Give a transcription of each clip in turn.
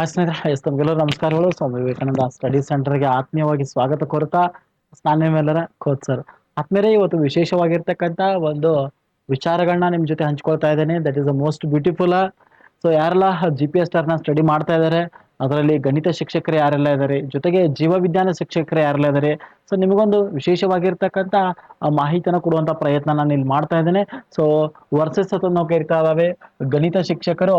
ಆ ಸ್ನೇಹಿತರೆ ಎಸ್ ನಮಸ್ಕಾರಗಳು ಸ್ವಾಮಿ ವಿವೇಕಾನಂದ ಸ್ಟಡಿ ಸೆಂಟರ್ಗೆ ಆತ್ಮೀಯವಾಗಿ ಸ್ವಾಗತ ಕೋರ್ತಾ ಸ್ನಾನ ಮೇಲರ ಕೋಚ್ ಸರ್. ಆತ್ಮೇಲೆ ಇವತ್ತು ವಿಶೇಷವಾಗಿರ್ತಕ್ಕಂತ ಒಂದು ವಿಚಾರಗಳನ್ನ ನಿಮ್ ಜೊತೆ ಹಂಚ್ಕೊಳ್ತಾ ಇದ್ದೇನೆ. That is the most beautiful so ಯಾರೆಲ್ಲ ಜಿ ಪಿ ಎಸ್ ಸ್ಟಡಿ ಮಾಡ್ತಾ ಇದ್ದಾರೆ, ಅದರಲ್ಲಿ ಗಣಿತ ಶಿಕ್ಷಕರು ಯಾರೆಲ್ಲ ಇದ್ದಾರೆ, ಜೊತೆಗೆ ಜೀವ ವಿಜ್ಞಾನ ಶಿಕ್ಷಕರು ಯಾರೆಲ್ಲ ಇದ್ದಾರೆ ಸೊ ನಿಮಗೊಂದು ವಿಶೇಷವಾಗಿರ್ತಕ್ಕಂಥ ಮಾಹಿತಿಯನ್ನು ಕೊಡುವಂಥ ಪ್ರಯತ್ನ ನಾನು ಇಲ್ಲಿ ಮಾಡ್ತಾ ಇದ್ದೇನೆ. ಸೊ ವರ್ಸಸ್ ಅಂತ ನಾವು ಕರಿತಾ ಇದ್ದಾವೆ. ಗಣಿತ ಶಿಕ್ಷಕರು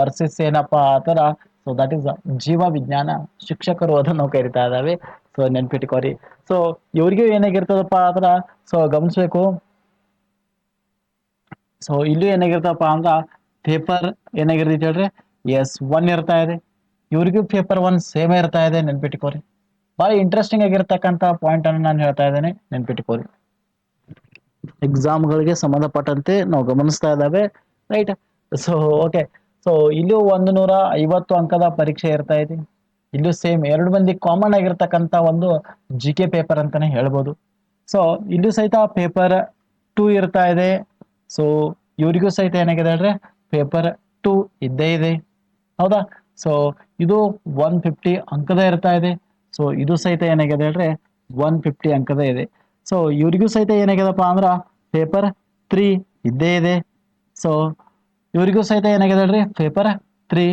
ವರ್ಸಸ್ ಏನಪ್ಪಾ ಆತರ ಸೊ ದಟ್ ಈಸ್ ಜೀವ ವಿಜ್ಞಾನ ಶಿಕ್ಷಕರು ಅದನ್ನು ಕರಿತಾ ಇದ್ದಾವೆ ಸೊ ನೆನ್ಪಿಟ್ಕೋರಿ ಸೊ ಇವ್ರಿಗೂ ಏನಾಗಿರ್ತದಪ್ಪ ಅಂದ್ರ ಸೊ ಗಮನಿಸ್ಬೇಕು. ಸೊ ಇಲ್ಲೂ ಏನಾಗಿರ್ತಪ್ಪ ಅಂದ್ರ ಪೇಪರ್ ಏನಾಗಿರ್ತೈತಿ ಹೇಳ್ರಿ? ಎಸ್ ಒನ್ ಇರ್ತಾ ಇದೆ ಇವ್ರಿಗೂ ಪೇಪರ್ ಒನ್ ಸೇಮ್ ಇರ್ತಾ ಇದೆ ನೆನ್ಪಿಟ್ಕೋರಿ ಬಹಳ ಇಂಟ್ರೆಸ್ಟಿಂಗ್ ಆಗಿರ್ತಕ್ಕಂಥ ಪಾಯಿಂಟ್ ಅನ್ನು ನಾನು ಹೇಳ್ತಾ ಇದ್ದೇನೆ ನೆನ್ಪಿಟ್ಕೋರಿ ಎಕ್ಸಾಮ್ಗಳಿಗೆ ಸಂಬಂಧಪಟ್ಟಂತೆ ನಾವು ಗಮನಿಸ್ತಾ ಇದ್ದಾವೆ. ರೈಟ್ ಸೊ ಓಕೆ ಸೊ ಇಲ್ಲೂ ಒಂದು ನೂರ ಐವತ್ತು ಅಂಕದ ಪರೀಕ್ಷೆ ಇರ್ತಾ ಇದೆ. ಇಲ್ಲೂ ಸೇಮ್ ಎರಡು ಮಂದಿ ಕಾಮನ್ ಆಗಿರ್ತಕ್ಕಂಥ ಒಂದು ಜಿ ಕೆ ಪೇಪರ್ ಅಂತಾನೆ ಹೇಳ್ಬೋದು. ಸೊ ಇಲ್ಲೂ ಸಹಿತ ಪೇಪರ್ ಟೂ ಇರ್ತಾ ಇದೆ. ಸೊ ಇವರಿಗೂ ಸಹಿತ ಏನಾಗಿದೆ ಅಂದ್ರೆ ಪೇಪರ್ ಟೂ ಇದ್ದೇ ಇದೆ. ಹೌದಾ? ಸೊ ಇದು ಒನ್ ಫಿಫ್ಟಿ ಅಂಕದ ಇರ್ತಾ ಇದೆ. ಸೊ ಇದು ಸಹಿತ ಏನಾಗಿದೆ ಹೇಳ್ರೆ ಒನ್ ಫಿಫ್ಟಿ ಅಂಕದ ಇದೆ. ಸೊ ಇವರಿಗೂ ಸಹಿತ ಏನಾಗಿದೆಪ್ಪ ಅಂದ್ರೆ ಪೇಪರ್ ತ್ರೀ ಇದ್ದೇ ಇದೆ. ಸೊ ಇವ್ರಿಗೂ ಸಹಿತ ಏನಾಗಿದೆ ಹೇಳ್ರಿ? ಪೇಪರ್ ತ್ರೀ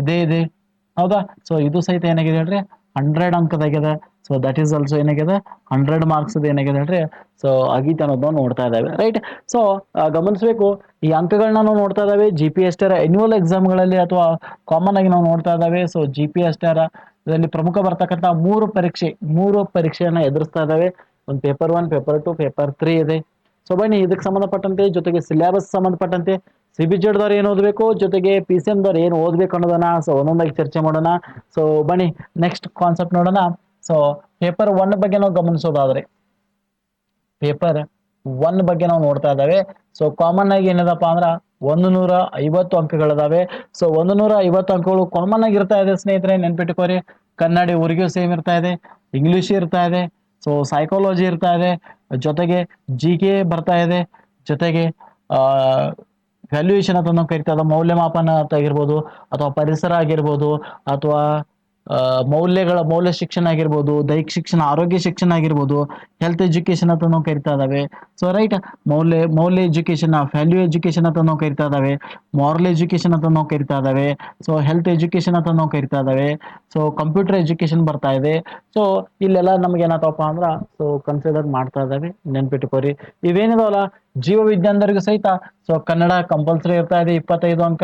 ಇದೇ ಇದೆ. ಹೌದಾ? ಸೊ ಇದು ಸಹಿತ ಏನಾಗಿದೆ ಹೇಳ್ರಿ? ಹಂಡ್ರೆಡ್ ಅಂಕದಾಗಿದೆ ಸೊ ದಟ್ ಈಸ್ ಆಲ್ಸೋ ಏನಾಗಿದೆ ಹಂಡ್ರೆಡ್ ಮಾರ್ಕ್ಸ್ ಏನಾಗಿದೆ ಹೇಳ್ರಿ? ಸೊ ಆಗೀತ ಅನ್ನೋದನ್ನ ನೋಡ್ತಾ ಇದ್ದಾವೆ. ರೈಟ್ ಸೊ ಗಮನಿಸಬೇಕು. ಈ ಅಂಕಗಳನ್ನ ನಾವು ನೋಡ್ತಾ ಇದ್ದಾವೆ. G P S T annual ಎಕ್ಸಾಮ್ಗಳಲ್ಲಿ ಅಥವಾ ಕಾಮನ್ ಆಗಿ ನಾವು ನೋಡ್ತಾ ಇದ್ದಾವೆ. So G P S T ಇದರಲ್ಲಿ ಪ್ರಮುಖ ಬರ್ತಕ್ಕಂಥ ಮೂರು ಪರೀಕ್ಷೆ, ಮೂರು ಪರೀಕ್ಷೆಯನ್ನ ಎದುರಿಸ್ತಾ ಇದ್ದಾವೆ. ಒಂದು paper one paper two paper three ಇದೆ. ಸೊ ಬನ್ನಿ, ಇದಕ್ಕೆ ಸಂಬಂಧಪಟ್ಟಂತೆ, ಜೊತೆಗೆ ಸಿಲೆಬಸ್ ಸಂಬಂಧಪಟ್ಟಂತೆ ಸಿ ಬಿ ಜೆಡ್ದವ್ರು ಏನು ಓದಬೇಕು? ಜೊತೆಗೆ ಪಿ ಸಿ ಎಮ್ದವ್ರು ಏನು ಓದಬೇಕು ಅನ್ನೋದನ್ನ ಸೊ ಒಂದೊಂದಾಗಿ ಚರ್ಚೆ ಮಾಡೋಣ. ಸೊ ಬನ್ನಿ ನೆಕ್ಸ್ಟ್ ಕಾನ್ಸೆಪ್ಟ್ ನೋಡೋಣ. ಸೊ ಪೇಪರ್ ಒನ್ ಬಗ್ಗೆ ನಾವು ಗಮನಿಸೋದಾದ್ರೆ ಪೇಪರ್ ಒನ್ ಬಗ್ಗೆ ನಾವು ನೋಡ್ತಾ ಇದ್ದಾವೆ. ಸೊ ಕಾಮನ್ ಆಗಿ ಏನದಪ್ಪ ಅಂದ್ರ ಒಂದು ನೂರ ಐವತ್ತು ಅಂಕಗಳಿದಾವೆ. ಸೊ ಒಂದು ನೂರ ಐವತ್ತು ಅಂಕಗಳು ಕಾಮನ್ ಆಗಿ ಇರ್ತಾ ಇದೆ ಸ್ನೇಹಿತರೆ, ನೆನ್ಪಿಟ್ಕೋರಿ. ಕನ್ನಡಿ ಊರಿಗೂ ಸೇಮ್ ಇರ್ತಾ ಇದೆ. ಇಂಗ್ಲಿಷ್ ಇರ್ತಾ ಇದೆ. ಸೊ ಸೈಕಾಲಜಿ ಇರ್ತಾ ಇದೆ. ಜೊತೆಗೆ ಜಿ ಕೆ ಬರ್ತಾ ಇದೆ. ಜೊತೆಗೆ ವ್ಯಾಲ್ಯೂಯೇಷನ್ ಅಂತ ನಾವು ಕರಿತಾ ಮೌಲ್ಯಮಾಪನ ಅಂತ ಆಗಿರ್ಬೋದು ಅಥವಾ ಪರಿಸರ ಆಗಿರ್ಬೋದು ಅಥವಾ ಮೌಲ್ಯಗಳ ಮೌಲ್ಯ ಶಿಕ್ಷಣ ಆಗಿರ್ಬೋದು, ದೈಹಿಕ ಶಿಕ್ಷಣ, ಆರೋಗ್ಯ ಶಿಕ್ಷಣ ಆಗಿರ್ಬೋದು ಹೆಲ್ತ್ ಎಜುಕೇಶನ್ ಅಂತ ನಾವು ಕರಿತಾ ಇದಾವೆ. ಸೊ ರೈಟ್ ಮೌಲ್ಯ ಮೌಲ್ಯ ಎಜುಕೇಶನ್ ವ್ಯಾಲ್ಯೂ ಎಜುಕೇಶನ್ ಅಂತ ನಾವು ಕರಿತಾ ಇದಾವೆ. ಮಾರಲ್ ಎಜುಕೇಶನ್ ಅಂತ ನಾವು ಕರಿತಾ ಇದಾವೆ. ಸೊ ಹೆಲ್ತ್ ಎಜುಕೇಶನ್ ಅಂತ ನಾವು ಕರಿತಾ ಇದಾವೆ. ಸೊ ಕಂಪ್ಯೂಟರ್ ಎಜುಕೇಶನ್ ಬರ್ತಾ ಇದೆ. ಸೊ ಇಲ್ಲೆಲ್ಲ ನಮ್ಗೆ ಏನಾತಪ್ಪ ಅಂದ್ರೆ ಸೊ ಕನ್ಸಿಡರ್ ಮಾಡ್ತಾ ಇದಾವೆ. ನೆನ್ಪಿಟ್ಕೋರಿ ಇವೇನಿದಾವಲ್ಲ, ಜೀವ ವಿಜ್ಞಾನದವರಿಗೂ ಸಹಿತ ಸೊ ಕನ್ನಡ ಕಂಪಲ್ಸರಿ ಇರ್ತಾ ಇದೆ, ಇಪ್ಪತ್ತೈದು ಅಂಕ.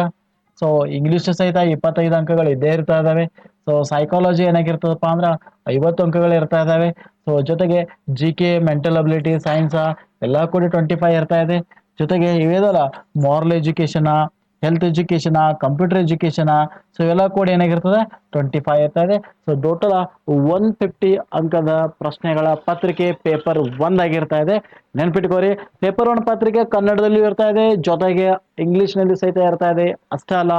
ಸೊ ಇಂಗ್ಲಿಷ್ ಸಹಿತ ಇಪ್ಪತ್ತೈದು ಅಂಕಗಳು ಇದ್ದೇ ಇರ್ತಾ ಇದಾವೆ. ಸೊ ಸೈಕಾಲಜಿ ಏನಾಗಿರ್ತದಪ್ಪ ಅಂದ್ರೆ ಐವತ್ತು ಅಂಕಗಳು ಇರ್ತಾ ಇದಾವೆ. ಸೊ ಜೊತೆಗೆ G K mental ability science ಎಲ್ಲ ಕೂಡ ಟ್ವೆಂಟಿ ಫೈವ್ ಇರ್ತಾ ಇದೆ. ಜೊತೆಗೆ ಇವೇದಲ್ಲ moral education health education computer education so ಇವೆಲ್ಲ ಕೂಡ ಏನಾಗಿರ್ತದೆ? ಟ್ವೆಂಟಿ ಫೈವ್ ಇರ್ತಾ ಇದೆ. ಸೊ ಟೋಟಲ್ ಒನ್ ಫಿಫ್ಟಿ ಅಂಕದ ಪ್ರಶ್ನೆಗಳ ಪತ್ರಿಕೆ ಪೇಪರ್ ಒಂದ್ ಆಗಿರ್ತಾ ಇದೆ. ನೆನ್ಪಿಟ್ಕೋರಿ ಪೇಪರ್ ಒನ್ ಪತ್ರಿಕೆ ಕನ್ನಡದಲ್ಲಿಯೂ ಇರ್ತಾ ಇದೆ, ಜೊತೆಗೆ ಇಂಗ್ಲಿಷ್ನಲ್ಲಿ ಸಹಿತ ಇರ್ತಾ ಇದೆ. ಅಷ್ಟೇ ಅಲ್ಲ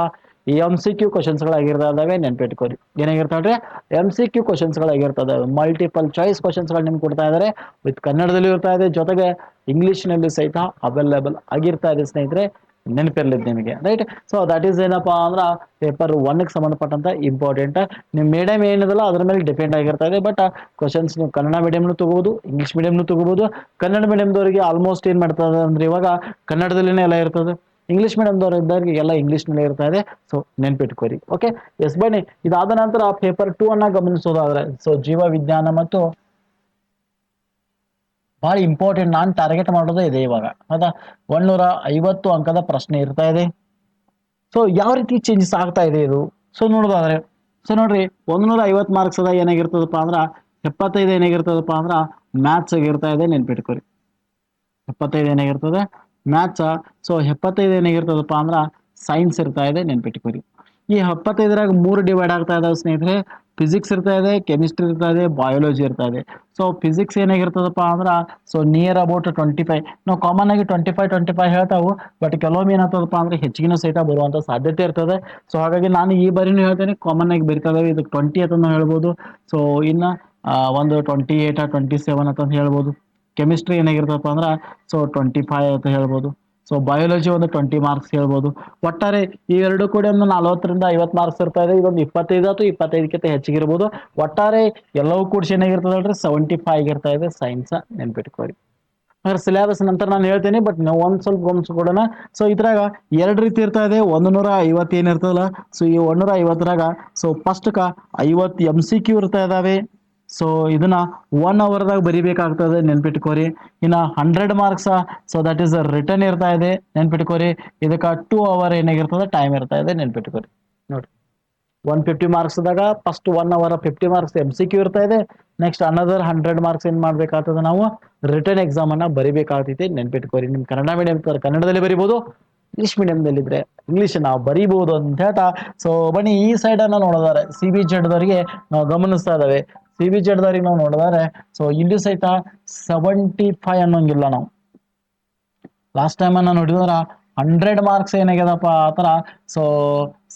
ಎಂ ಸಿ ಕ್ಯೂ ಕ್ವಶನ್ಸ್ ಗಳಾಗಿರ್ತಾವೆ ಇದಾವೆ ನೆನ್ಪಿಟ್ಕೋರಿ ಏನಾಗಿರ್ತಾವ್ರಿ ಎಂ ಸಿ ಕ್ಯೂ ಕ್ವಶನ್ಸ್ ಗಳಾಗಿರ್ತದೆ ಮಲ್ಟಿಪಲ್ ಚಾಯ್ಸ್ ಕ್ವಶನ್ಸ್ಗಳು ನಿಮ್ಗೆ ಕೊಡ್ತಾ ಇದಾರೆ. ವಿತ್ ಕನ್ನಡದಲ್ಲೂ ಇರ್ತಾ ಇದೆ, ಜೊತೆಗೆ ಇಂಗ್ಲಿಷ್ನಲ್ಲಿ ಸಹಿತ ಅವೈಲೇಬಲ್ ಆಗಿರ್ತಾ ಇದೆ ಸ್ನೇಹಿತರೆ. ನೆನಪಿರ್ಲಿದ್ ನಿಮಗೆ. ರೈಟ್ ಸೊ ದಟ್ ಈಸ್ ಏನಪ್ಪಾ ಅಂದ್ರೆ ಪೇಪರ್ ಒನ್ಗೆ ಸಂಬಂಧಪಟ್ಟಂತ ಇಂಪಾರ್ಟೆಂಟ್ ನಿಮ್ಮ ಮೀಡಿಯಂ ಏನಿದಲ್ಲ, ಅದ್ರ ಮೇಲೆ ಡಿಪೆಂಡ್ ಆಗಿರ್ತಾ ಇದೆ. ಬಟ್ ಕ್ವಶನ್ಸ್ ನೀವು ಕನ್ನಡ ಮೀಡಿಯಂನು ತಗೋಬಹುದು ಇಂಗ್ಲಿಷ್ ಮೀಡಿಯಂನು ತಗೋಬಹುದು ಕನ್ನಡ ಮೀಡಿಯಂದವರಿಗೆ ಆಲ್ಮೋಸ್ಟ್ ಏನ್ ಮಾಡ್ತದೆ ಅಂದ್ರೆ ಇವಾಗ ಕನ್ನಡದಲ್ಲಿನೇ ಎಲ್ಲ ಇರ್ತದೆ. ಇಂಗ್ಲಿಷ್ ಮೀಡಿಯಂದವ್ರು ಇದ್ದವರಿಗೆ ಎಲ್ಲ ಇಂಗ್ಲಿಷ್ನಲ್ಲಿ ಇರ್ತಾ ಇದೆ. ಸೊ ನೆನ್ಪಿಟ್ಕೋರಿ. ಓಕೆ ಎಸ್ ಬನ್ನಿ. ಇದಾದ ನಂತರ ಪೇಪರ್ ಟೂ ಅನ್ನ ಗಮನಿಸೋದಾದ್ರೆ ಸೊ ಜೀವ ವಿಜ್ಞಾನ ಮತ್ತು ಬಹಳ ಇಂಪಾರ್ಟೆಂಟ್ ನಾನು ಟಾರ್ಗೆಟ್ ಮಾಡೋದೇ ಇದೆ ಇವಾಗ. ಹೌದಾ ಒಂದೂರ ಐವತ್ತು ಅಂಕದ ಪ್ರಶ್ನೆ ಇರ್ತಾ ಇದೆ. ಸೊ ಯಾವ ರೀತಿ ಚೇಂಜಸ್ ಆಗ್ತಾ ಇದೆ ಇದು? ಸೊ ನೋಡೋದಾದ್ರೆ ಸೊ ನೋಡ್ರಿ ಒಂದ್ನೂರ ಐವತ್ತು ಮಾರ್ಕ್ಸ್ ಅದ ಏನಾಗಿರ್ತದಪ್ಪ ಅಂದ್ರೆ, ಎಪ್ಪತ್ತೈದು ಏನಾಗಿರ್ತದಪ್ಪ ಅಂದ್ರೆ ಮ್ಯಾಥ್ಸ್ ಆಗಿರ್ತಾ ಇದೆ ನೆನ್ಪಿಟ್ಕೊರಿ. ಎಪ್ಪತ್ತೈದು ಏನಾಗಿರ್ತದೆ? ಮ್ಯಾಥ್ಸ್ ಸೊ ಎಪ್ಪತ್ತೈದು ಏನಾಗಿರ್ತದಪ್ಪ ಅಂದ್ರೆ ಸೈನ್ಸ್ ಇರ್ತಾ ಇದೆ ನೆನ್ಪಿಟ್ಕೊರಿ. ಈ ಎಪ್ಪತ್ತೈದರಾಗ ಮೂರು ಡಿವೈಡ್ ಆಗ್ತಾ ಇದಾವೆ ಸ್ನೇಹಿತರೆ. ಫಿಸಿಕ್ಸ್ ಇರ್ತಾ ಇದೆ ಕೆಮಿಸ್ಟ್ರಿ ಇರ್ತಾ ಇದೆ ಬಯಾಲಜಿ ಇರ್ತಾ ಇದೆ. ಸೊ ಫಿಸಿಕ್ಸ್ ಏನಾಗಿರ್ತದಪ್ಪ ಅಂದ್ರೆ so near about twenty five ನಾವು ಕಾಮನ್ ಆಗಿ ಟ್ವೆಂಟಿ ಫೈವ್ ಟ್ವೆಂಟಿ ಫೈವ್ ಹೇಳ್ತಾವು ಬಟ್ ಕೆಲವೊಮ್ಮೆ ಏನಾಗ್ತದಪ್ಪ ಅಂದ್ರೆ ಹೆಚ್ಚಿನ ಸಹಿತ ಬರುವಂತ ಸಾಧ್ಯತೆ ಇರ್ತದೆ. ಸೊ ಹಾಗಾಗಿ ನಾನು ಈ ಬಾರಿನೂ ಹೇಳ್ತೇನೆ ಕಾಮನ್ ಆಗಿ ಬರಿತಾ ಇದು ಟ್ವೆಂಟಿ ಅಂತ ಹೇಳ್ಬೋದು. ಸೊ ಇನ್ನ ಒಂದು ಟ್ವೆಂಟಿ ಏಟ್ ಟ್ವೆಂಟಿ ಸೆವೆನ್ ಅಂತ ಹೇಳ್ಬೋದು. ಕೆಮಿಸ್ಟ್ರಿ ಏನಾಗಿರ್ತದಪ್ಪ ಅಂದ್ರೆ ಸೊ ಟ್ವೆಂಟಿ ಫೈವ್ ಅಂತ ಹೇಳ್ಬೋದು. ಸೊ ಬಯಾಲಜಿ ಒಂದು ಟ್ವೆಂಟಿ ಮಾರ್ಕ್ಸ್ ಹೇಳ್ಬೋದು. ಒಟ್ಟಾರೆ ಈ ಎರಡು ಕೂಡ ಒಂದು ನಲವತ್ತರಿಂದ ಐವತ್ತು ಮಾರ್ಕ್ಸ್ ಇರ್ತಾ ಇದೆ. ಇದೊಂದು ಇಪ್ಪತ್ತೈದು ಅಥವಾ ಇಪ್ಪತ್ತೈದಕ್ಕಿಂತ ಹೆಚ್ಚಿಗೆ ಇರ್ಬೋದು ಒಟ್ಟಾರೆ ಎಲ್ಲವೂ ಕೂಡಿಸಿ ಏನಾಗಿರ್ತದಲ್ರಿ ಸೆವೆಂಟಿ ಫೈವ್ ಇರ್ತಾ ಇದೆ. ಸೈನ್ಸ್ ನೆನ್ಪಿಟ್ಕೊಳ್ಳಿ ಸಿಲೆಬಸ್ ನಂತರ ನಾನು ಹೇಳ್ತೀನಿ ಬಟ್ ನಾವು ಒಂದ್ ಸ್ವಲ್ಪ ಗಮನಿಸ್ಕೊಡೋಣ ಸೊ ಇದ್ರಾಗ ಎರಡು ರೀತಿ ಇರ್ತಾ ಇದೆ. ಒಂದು ನೂರ ಐವತ್ತು ಏನ್ ಇರ್ತದಲ್ಲ. ಸೊ ಈ ಒಂದೂರ ಐವತ್ತರಾಗ ಸೊ ಫಸ್ಟ್ ಕ ಐವತ್ತು ಎಂ ಸಿ ಕ್ಯೂ ಇರ್ತಾ ಇದಾವೆ. ಸೊ ಇದನ್ನ ಒನ್ ಅವರ್ದಾಗ ಬರಿಬೇಕಾಗ್ತದೆ, ನೆನ್ಪಿಟ್ಕೋರಿ. ಇನ್ನ hundred marks so that is return ಇರ್ತಾ ಇದೆ, ನೆನ್ಪಿಟ್ಕೋರಿ. ಇದಕ್ಕೆ ಟೂ ಅವರ್ ಏನಾಗಿರ್ತದೆ ಟೈಮ್ ಇರ್ತಾ ಇದೆ, ನೆನ್ಪಿಟ್ಕೋರಿ. ನೋಡಿ. One fifty ಮಾರ್ಕ್ಸ್ದಾಗ first one hour fifty marks M C Q ಇರ್ತಾ ಇದೆ. ನೆಕ್ಸ್ಟ್ ಅನದರ್ ಹಂಡ್ರೆಡ್ ಮಾರ್ಕ್ಸ್ ಏನ್ ಮಾಡ್ಬೇಕಾಗ್ತದೆ ನಾವು ರಿಟರ್ನ್ ಎಕ್ಸಾಮ್ ಅನ್ನ ಬರಿಬೇಕಾಗ್ತೈತಿ, ನೆನ್ಪಿಟ್ಕೋರಿ. ನಿಮ್ ಕನ್ನಡ ಮೀಡಿಯಂ ಕನ್ನಡದಲ್ಲಿ ಬರಿಬೋದು. ಇಂಗ್ಲಿಷ್ ಮೀಡಿಯಂದಲ್ಲಿ ಇದ್ರೆ ಇಂಗ್ಲಿಷ್ ನಾವು ಬರೀಬಹುದು ಅಂತ ಹೇಳ್ತಾ. ಸೊ ಬನ್ನಿ, ಈ ಸೈಡ್ ಅನ್ನ ನೋಡಿದಾರೆ. ಸಿ ಬಿ ಜಡ್ದವರಿಗೆ ನಾವು ಗಮನಿಸ್ತಾ ಇದಾವೆ ಸಿ ಬಿ ಜಡ್ದವ್ರಿಗೆ ನಾವು ನೋಡಿದಾರೆ. ಸೊ ಇಲ್ಲಿ ಸಹಿತ ಸೆವೆಂಟಿ ಫೈವ್ ಅನ್ನೋಂಗಿಲ್ಲ ನಾವು. ಲಾಸ್ಟ್ ಟೈಮ್ ಅನ್ನ ನೋಡಿದ್ರ ಹಂಡ್ರೆಡ್ ಮಾರ್ಕ್ಸ್ ಏನಾಗ್ಯದಪ್ಪ, ಆ ಥರ. ಸೊ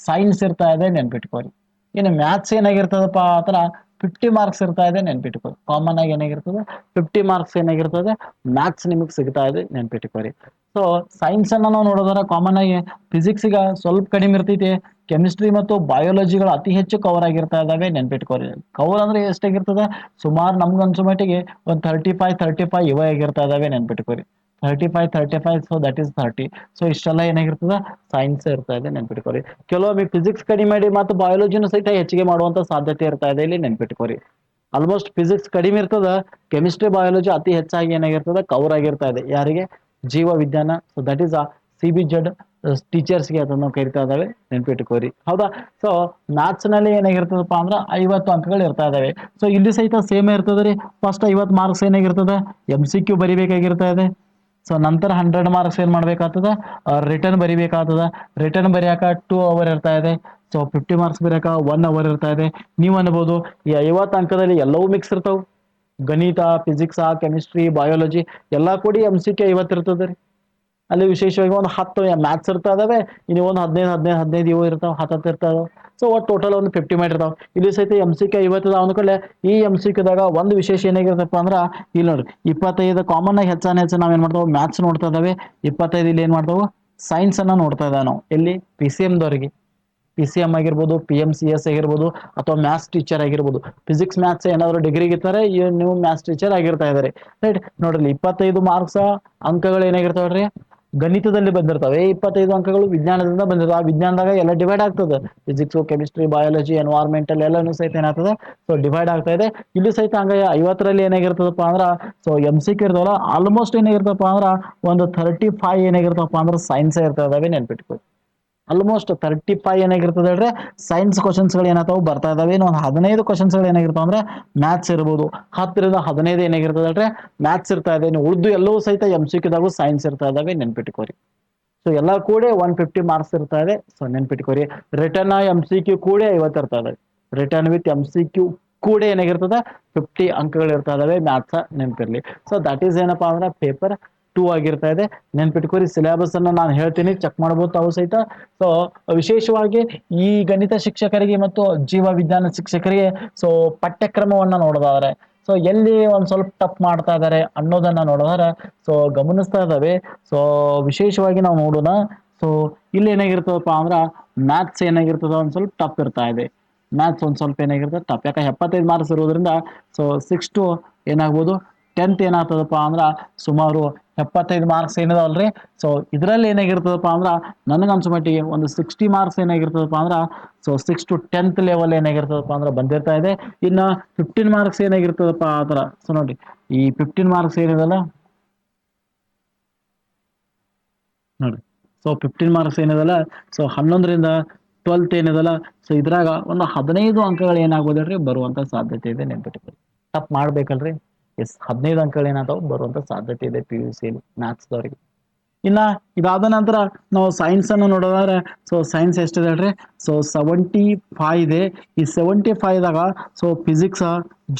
ಸೈನ್ಸ್ ಇರ್ತಾ ಇದೆ ನೆನ್ಪಿಟ್ಕೋರಿ ಇನ್ನು ಮ್ಯಾಥ್ಸ್ ಏನಾಗಿರ್ತದಪ್ಪ, ಆ ಫಿಫ್ಟಿ ಮಾರ್ಕ್ಸ್ ಇರ್ತಾ ಇದೆ ನೆನ್ಪಿಟ್ಕೋರಿ ಕಾಮನ್ ಆಗಿ ಏನಾಗಿರ್ತದೆ? ಫಿಫ್ಟಿ ಮಾರ್ಕ್ಸ್ ಏನಾಗಿರ್ತದೆ? ಮ್ಯಾಥ್ಸ್ ನಿಮಗೆ ಸಿಗ್ತಾ ಇದೆ ನೆನ್ಪಿಟ್ಕೋರಿ ಸೊ ಸೈನ್ಸ್ ಅನ್ನ ನಾವು ನೋಡೋದಾರ ಕಾಮನ್ ಆಗಿ ಫಿಸಿಕ್ಸ್ ಈಗ ಸ್ವಲ್ಪ ಕಡಿಮೆ ಇರ್ತೈತಿ. ಕೆಮಿಸ್ಟ್ರಿ ಮತ್ತು ಬಯಾಲಜಿಗಳು ಅತಿ ಹೆಚ್ಚು ಕವರ್ ಆಗಿರ್ತಾ ಇದಾವೆ ನೆನ್ಪಿಟ್ಕೋರಿ ಕವರ್ ಅಂದ್ರೆ ಎಷ್ಟಾಗಿರ್ತದೆ? ಸುಮಾರು ನಮ್ಗೆ ಅನ್ಸೋ ಮಟ್ಟಿಗೆ ಒಂದು ತರ್ಟಿ ಫೈವ್ ತರ್ಟಿ ಫೈವ್ ಇವ ಆಗಿರ್ತಾ ಇದಾವೆ ನೆನ್ಪಿಟ್ಕೋರಿ thirty five thirty five so that is thirty so ಇಷ್ಟೆಲ್ಲ ಏನಾಗಿರ್ತದ? ಸೈನ್ಸ್ ಇರ್ತಾ ಇದೆ, ನೆನ್ಪಿಟ್ಕೋರಿ. ಕೆಲವೊಮ್ಮೆ ಫಿಸಿಕ್ಸ್ ಕಡಿಮೆ ಮಾಡಿ ಮತ್ತು ಬಯಾಲಜಿನ ಸಹಿತ ಹೆಚ್ಚಿಗೆ ಮಾಡುವಂತ ಸಾಧ್ಯತೆ ಇರ್ತಾ ಇದೆ, ಇಲ್ಲಿ ನೆನ್ಪಿಟ್ಕೋರಿ. ಆಲ್ಮೋಸ್ಟ್ ಫಿಸಿಕ್ಸ್ ಕಡಿಮೆ ಇರ್ತದ ಕೆಮಿಸ್ಟ್ರಿ ಬಯಾಲಜಿ ಅತಿ ಹೆಚ್ಚಾಗಿ ಏನಾಗಿರ್ತದ? ಕವರ್ ಆಗಿರ್ತಾ ಇದೆ. ಯಾರಿಗೆ? ಜೀವ ವಿಜ್ಞಾನ. So that is uh C B Z ಟೀಚರ್ಸ್ಗೆ ಅದನ್ನು ಕರಿತಾ ಇದಾವೆ ನೆನ್ಪಿಟ್ಕೋರಿ. ಹೌದಾ? ಸೊ ಮ್ಯಾಥ್ಸ್ನಲ್ಲಿ ಏನಾಗಿರ್ತದಪ್ಪ ಅಂದ್ರೆ ಐವತ್ತು ಅಂಕಗಳು ಇರ್ತಾ ಇದಾವೆ ಸೊ ಇಲ್ಲಿ ಸಹಿತ ಸೇಮ್ ಇರ್ತದೆ ರೀ? ಫಸ್ಟ್ ಐವತ್ತು ಮಾರ್ಕ್ಸ್ ಏನಾಗಿರ್ತದ? ಎಂ ಸಿ ಕ್ಯೂ ಬರಿಬೇಕಾಗಿರ್ತಾ ಇದೆ. ಸೊ ನಂತರ ಹಂಡ್ರೆಡ್ ಮಾರ್ಕ್ಸ್ ಏನ್ ಮಾಡ್ಬೇಕಾಗ್ತದ? ರಿಟರ್ನ್ ಬರಿಬೇಕಾಗ್ತದ. ರಿಟರ್ನ್ ಬರೆಯಾಕ ಟೂ ಅವರ್ ಇರ್ತಾ ಇದೆ. ಸೊ ಫಿಫ್ಟಿ ಮಾರ್ಕ್ಸ್ ಬರೆಯಾಕ ಒನ್ ಅವರ್ ಇರ್ತಾ ಇದೆ. ನೀವು ಅನ್ಬೋದು, ಈ ಐವತ್ತು ಅಂಕದಲ್ಲಿ ಎಲ್ಲವೂ ಮಿಕ್ಸ್ ಇರ್ತಾವ. ಗಣಿತ ಫಿಸಿಕ್ಸ್ ಕೆಮಿಸ್ಟ್ರಿ ಬಯಾಲಜಿ ಎಲ್ಲಾ ಕೂಡಿ ಎಂ ಸಿ ಕೆ ಐವತ್ತು ಇರ್ತದೆ ರೀ ಅಲ್ಲಿ ವಿಶೇಷವಾಗಿ ಒಂದು ಹತ್ತು ಮ್ಯಾಥ್ಸ್ ಇರ್ತಾ ಇದಾವೆ ಇನ್ನು ಒಂದು ಹದಿನೈದು ಹದಿನೈದು ಹದಿನೈದು ಇವು ಇರ್ತಾವ, ಹತ್ತತ್ತು ಇರ್ತಾವೆ. ಸೊ ಒಟ್ಟು ಟೋಟಲ್ ಒಂದು ಫಿಫ್ಟಿ ಮಾಡಿರ್ತಾವ ಇಲ್ಲಿ ಸಹಿತ ಎಂ ಸಿ ಕೆ ಐವತ್ತದ ಅಂದ್ಕೊಳ್ಳೆ ಈ ಎಂ ಸಿ ಕೆದಾಗ ಒಂದು ವಿಶೇಷ ಏನಾಗಿರ್ತಪ್ಪ ಅಂದ್ರೆ, ಇಲ್ಲಿ ನೋಡ್ರಿ, ಇಪ್ಪತ್ತೈದು ಕಾಮನ್ ಆಗಿ ಹೆಚ್ಚಾನ ಹೆಚ್ಚು ನಾವೇನು ಮಾಡ್ತಾವೆ ಮ್ಯಾಥ್ಸ್ ನೋಡ್ತಾ ಇದಾವೆ. ಇಪ್ಪತ್ತೈದು ಇಲ್ಲಿ ಏನು ಮಾಡ್ತಾವೆ ಸೈನ್ಸ್ ಅನ್ನ ನೋಡ್ತಾ ಇದ್ದಾವೆ ನಾವು. ಎಲ್ಲಿ? ಪಿ ಸಿ ಎಮ್ದವ್ರಿಗೆ ಪಿ ಸಿ ಎಂ ಆಗಿರ್ಬೋದು ಪಿ ಎಂ ಸಿ ಎಸ್ ಆಗಿರ್ಬೋದು, ಅಥವಾ ಮ್ಯಾಥ್ಸ್ ಟೀಚರ್ ಆಗಿರ್ಬೋದು. ಫಿಸಿಕ್ಸ್ ಮ್ಯಾಥ್ಸ್ ಏನಾದ್ರು ಡಿಗ್ರಿಗೆ ಇರ್ತಾರೆ ನೀವು ಮ್ಯಾಥ್ಸ್ ಟೀಚರ್ ಆಗಿರ್ತಾ ಇದಾರೆ ರೈಟ್ ನೋಡ್ರಿ ಇಪ್ಪತ್ತೈದು ಮಾರ್ಕ್ಸ್ ಅಂಕಗಳು ಏನಾಗಿರ್ತಾವ್ರಿ ಗಣಿತದಲ್ಲಿ ಬಂದಿರ್ತವೆ, ಇಪ್ಪತ್ತೈದು ಅಂಕಗಳು ವಿಜ್ಞಾನದಿಂದ ಬಂದಿರ್ತವೆ. ಆ ವಿಜ್ಞಾನದಾಗ ಎಲ್ಲ ಡಿವೈಡ್ ಆಗ್ತದೆ. ಫಿಸಿಕ್ಸ್ ಕೆಮಿಸ್ಟ್ರಿ ಬಯಾಲಜಿ ಎನ್ವೈರ್ಮೆಂಟಲ್ ಎಲ್ಲಾನು ಸಹಿತ ಏನಾಗ್ತದೆ? ಸೊ ಡಿವೈಡ್ ಆಗ್ತಾ ಇದೆ. ಇಲ್ಲಿ ಸಹಿತ ಹಂಗ ಐವತ್ತರಲ್ಲಿ ಏನಾಗಿರ್ತದಪ್ಪ ಅಂದ್ರ ಸೊ ಎಂ ಸಿ ಕೆ ಇರ್ತಾವಲ್ಲ ಆಲ್ಮೋಸ್ಟ್ ಏನಾಗಿರ್ತಪ್ಪ ಅಂದ್ರ, ಒಂದು ಥರ್ಟಿ ಫೈವ್ ಏನಾಗಿರ್ತಪ್ಪ ಅಂದ್ರೆ ಸೈನ್ಸ್ ಇರ್ತದೆ ನೆನ್ಪಿಟ್ಕೊಳ್ಳಿ ಆಲ್ಮೋಸ್ಟ್ ತರ್ಟಿ ಫೈವ್ ಏನಾಗಿರ್ತದೆ ಹೇಳ್ರೆ ಸೈನ್ಸ್ ಕ್ವಶನ್ಸ್ಗಳು ಏನಾಗ್ತಾವೆ, ಬರ್ತಾ ಇದಾವೆ ಇನ್ನು ಒಂದು ಹದಿನೈದು ಕ್ವಶನ್ಸ್ಗಳು ಏನಾಗಿರ್ತಾವೆ ಅಂದ್ರೆ ಮ್ಯಾಥ್ಸ್ ಇರ್ಬೋದು. ಹತ್ತರಿಂದ ಹದಿನೈದು ಏನಾಗಿರ್ತದೆ ಹೇಳ್ರೆ ಮ್ಯಾಥ್ಸ್ ಇರ್ತಾ ಇದೆ. ನೀವು ಉಳಿದು ಎಲ್ಲವೂ ಸಹಿತ ಎಂ ಸಿ ಕ್ಯೂದಾಗು ಸೈನ್ಸ್ ಇರ್ತಾ ಇದಾವೆ ನೆನ್ಪಿಟ್ಕೋರಿ. ಸೊ ಎಲ್ಲ ಕೂಡ ಒನ್ ಫಿಫ್ಟಿ ಮಾರ್ಕ್ಸ್ ಇರ್ತಾ ಇದೆ. ಸೊ ನೆನ್ಪಿಟ್ಕೋರಿ. ರಿಟರ್ನ್ ಎಂ ಸಿ ಕ್ಯೂ ಕೂಡ ಐವತ್ತು ಇರ್ತಾ ಇದೆ return with M C Q ಕೂಡ ಏನಾಗಿರ್ತದೆ ಫಿಫ್ಟಿ ಅಂಕಗಳು ಇರ್ತಾ ಇದಾವೆ ಮ್ಯಾಥ್ಸ್ ನೆನ್ಪಿರ್ಲಿ. ಸೊ ದಟ್ ಈಸ್ ಏನಪ್ಪಾ ಅಂದ್ರೆ ಪೇಪರ್ ಟೂ ಆಗಿರ್ತಾ ಇದೆ. ನೆನ್ಪಿಟ್ಕೋರಿ ಸಿಲೆಬಸ್ ಅನ್ನ ನಾನು ಹೇಳ್ತೀನಿ ಚೆಕ್ ಮಾಡ್ಬೋದು ತಾವು ಸಹಿತ. ಸೊ ವಿಶೇಷವಾಗಿ ಈ ಗಣಿತ ಶಿಕ್ಷಕರಿಗೆ ಮತ್ತು ಜೀವ ವಿಜ್ಞಾನ ಶಿಕ್ಷಕರಿಗೆ ಸೊ ಪಠ್ಯಕ್ರಮವನ್ನ ನೋಡೋದಾದ್ರೆ ಸೊ ಎಲ್ಲಿ ಒಂದ್ ಸ್ವಲ್ಪ ಟಪ್ ಮಾಡ್ತಾ ಇದಾರೆ ಅನ್ನೋದನ್ನ ನೋಡೋದಾದ್ರೆ ಸೊ ಗಮನಿಸ್ತಾ ಇದಾವೆ. ಸೊ ವಿಶೇಷವಾಗಿ ನಾವು ನೋಡೋಣ. ಸೊ ಇಲ್ಲಿ ಏನಾಗಿರ್ತದಪ್ಪ ಅಂದ್ರ ಮ್ಯಾಥ್ಸ್ ಏನಾಗಿರ್ತದ ಒಂದ್ ಸ್ವಲ್ಪ ಟಫ್ ಇರ್ತಾ ಇದೆ. ಮ್ಯಾಥ್ಸ್ ಒಂದ್ ಸ್ವಲ್ಪ ಏನಾಗಿರ್ತದೆ ಟಫ್ ಯಾಕಂದ್ರೆ ಎಪ್ಪತ್ತೈದು ಮಾರ್ಕ್ಸ್ ಇರೋದ್ರಿಂದ ಸೊ ಸಿಕ್ಸ್ ಟು ಏನಾಗ್ಬೋದು? ಟೆಂತ್ ಏನಾಗ್ತದಪ್ಪ ಅಂದ್ರ ಸುಮಾರು ಎಪ್ಪತ್ತೈದು ಮಾರ್ಕ್ಸ್ ಏನಿದಾವಲ್ರಿ? ಸೊ ಇದರಲ್ಲಿ ಏನಾಗಿರ್ತದಪ್ಪ ಅಂದ್ರ ನನಗೆ ಅನ್ಸೋ ಮಟ್ಟಿಗೆ ಒಂದು ಸಿಕ್ಸ್ಟಿ ಮಾರ್ಕ್ಸ್ ಏನಾಗಿರ್ತದಪ್ಪ ಅಂದ್ರ so six to tenth level ಏನಾಗಿರ್ತದಪ್ಪ ಅಂದ್ರ ಬಂದಿರ್ತಾ ಇದೆ. ಇನ್ನು ಫಿಫ್ಟೀನ್ ಮಾರ್ಕ್ಸ್ ಏನಾಗಿರ್ತದಪ್ಪ ಆ ಥರ. ಸೊ ನೋಡಿ, ಈ ಫಿಫ್ಟೀನ್ ಮಾರ್ಕ್ಸ್ ಏನಿದಲ್ಲ? ನೋಡಿ ಸೊ ಫಿಫ್ಟೀನ್ ಮಾರ್ಕ್ಸ್ ಏನಿದಲ್ಲ? ಸೊ ಹನ್ನೊಂದರಿಂದ ಟ್ವೆಲ್ತ್ ಏನಿದಲ್ಲ? ಸೊ ಇದ್ರಾಗ ಒಂದು ಹದಿನೈದು ಅಂಕಗಳು ಏನಾಗ್ಬೋದು ಹೇಳ್ರಿ ಬರುವಂತ ಸಾಧ್ಯತೆ ಇದೆ ನೆನ್ಪಿಟ್ಕೊಳ್ಳಿ. ತಪ್ಪು ಮಾಡ್ಬೇಕಲ್ರಿ? ಎಸ್, ಹದಿನೈದು ಅಂಕಗಳು ಏನಾದವು ಬರುವಂತ ಸಾಧ್ಯತೆ ಇದೆ ಪಿ ಯು ಸಿ ಮ್ಯಾಥ್ಸ್ದವ್ರಿಗೆ ಇನ್ನ ಇದಾದ ನಂತರ ನಾವು ಸೈನ್ಸ್ ಅನ್ನು ನೋಡೋದಾದ್ರೆ ಸೊ ಸೈನ್ಸ್ ಎಷ್ಟಿದೆ ಹೇಳ್ರಿ? ಸೊ ಸೆವೆಂಟಿ ಫೈವ್ ಇದೆ. ಈ ಸೆವೆಂಟಿ ಫೈವ್ದಾಗ ಸೊ ಫಿಸಿಕ್ಸ್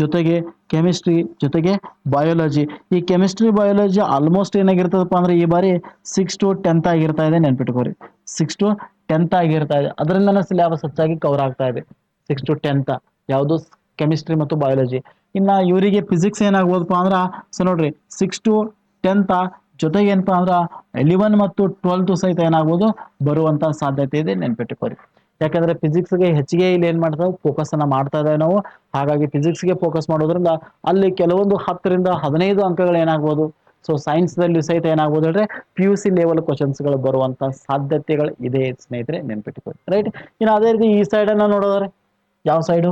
ಜೊತೆಗೆ ಕೆಮಿಸ್ಟ್ರಿ ಜೊತೆಗೆ ಬಯಾಲಜಿ ಈ ಕೆಮಿಸ್ಟ್ರಿ ಬಯಾಲಜಿ ಆಲ್ಮೋಸ್ಟ್ ಏನಾಗಿರ್ತದಪ್ಪ ಅಂದ್ರೆ ಈ ಬಾರಿ ಸಿಕ್ಸ್ ಟು ಟೆಂತ್ ಆಗಿರ್ತಾ ಇದೆ ನೆನ್ಪಿಟ್ಕೋರಿ. ಸಿಕ್ಸ್ ಟು ಟೆಂತ್ ಆಗಿರ್ತಾ ಇದೆ. ಅದರಿಂದನೇ ಸಿಲೆಬಸ್ ಹೆಚ್ಚಾಗಿ ಕವರ್ ಆಗ್ತಾ ಇದೆ. ಸಿಕ್ಸ್ ಟು ಟೆಂತ್ ಯಾವುದು ಕೆಮಿಸ್ಟ್ರಿ ಮತ್ತು ಬಯಾಲಜಿ ಇನ್ನ ಇವರಿಗೆ ಫಿಸಿಕ್ಸ್ ಏನಾಗ್ಬೋದಪ್ಪ ಅಂದ್ರೆ ಸೊ ನೋಡ್ರಿ ಸಿಕ್ಸ್ ಟು ಟೆಂತ್ ಜೊತೆಗೆ ಏನಪ್ಪಾ ಅಂದ್ರೆ ಎಲಿವನ್ ಮತ್ತು ಟ್ವೆಲ್ತ್ ಸಹಿತ ಏನಾಗ್ಬೋದು ಬರುವಂತ ಸಾಧ್ಯತೆ ಇದೆ ನೆನ್ಪಿಟ್ಟುಕೋರಿ ಯಾಕಂದ್ರೆ ಫಿಸಿಕ್ಸ್ಗೆ ಹೆಚ್ಚಿಗೆ ಇಲ್ಲಿ ಏನ್ ಮಾಡ್ತಾವೆ ಫೋಕಸ್ ಮಾಡ್ತಾ ಇದ್ದಾವೆ ನಾವು. ಹಾಗಾಗಿ ಫಿಸಿಕ್ಸ್ಗೆ ಫೋಕಸ್ ಮಾಡೋದ್ರಿಂದ ಅಲ್ಲಿ ಕೆಲವೊಂದು ಹತ್ತರಿಂದ ಹದಿನೈದು ಅಂಕಗಳು ಏನಾಗ್ಬೋದು ಸೊ ಸೈನ್ಸ್ ದಲ್ಲಿ ಸಹಿತ ಏನಾಗ್ಬೋದು ಅಂದ್ರೆ ಪಿ ಯು ಸಿ ಲೆವೆಲ್ ಕ್ವಶನ್ಸ್ಗಳು ಬರುವಂಥ ಸಾಧ್ಯತೆಗಳು ಇದೆ ಸ್ನೇಹಿತರೆ ನೆನ್ಪಿಟ್ಕೊಳ್ಳಿ. ರೈಟ್ ಇನ್ನು ಅದೇ ರೀತಿ ಈ ಸೈಡನ್ನು ನೋಡೋದಾರೆ, ಯಾವ ಸೈಡು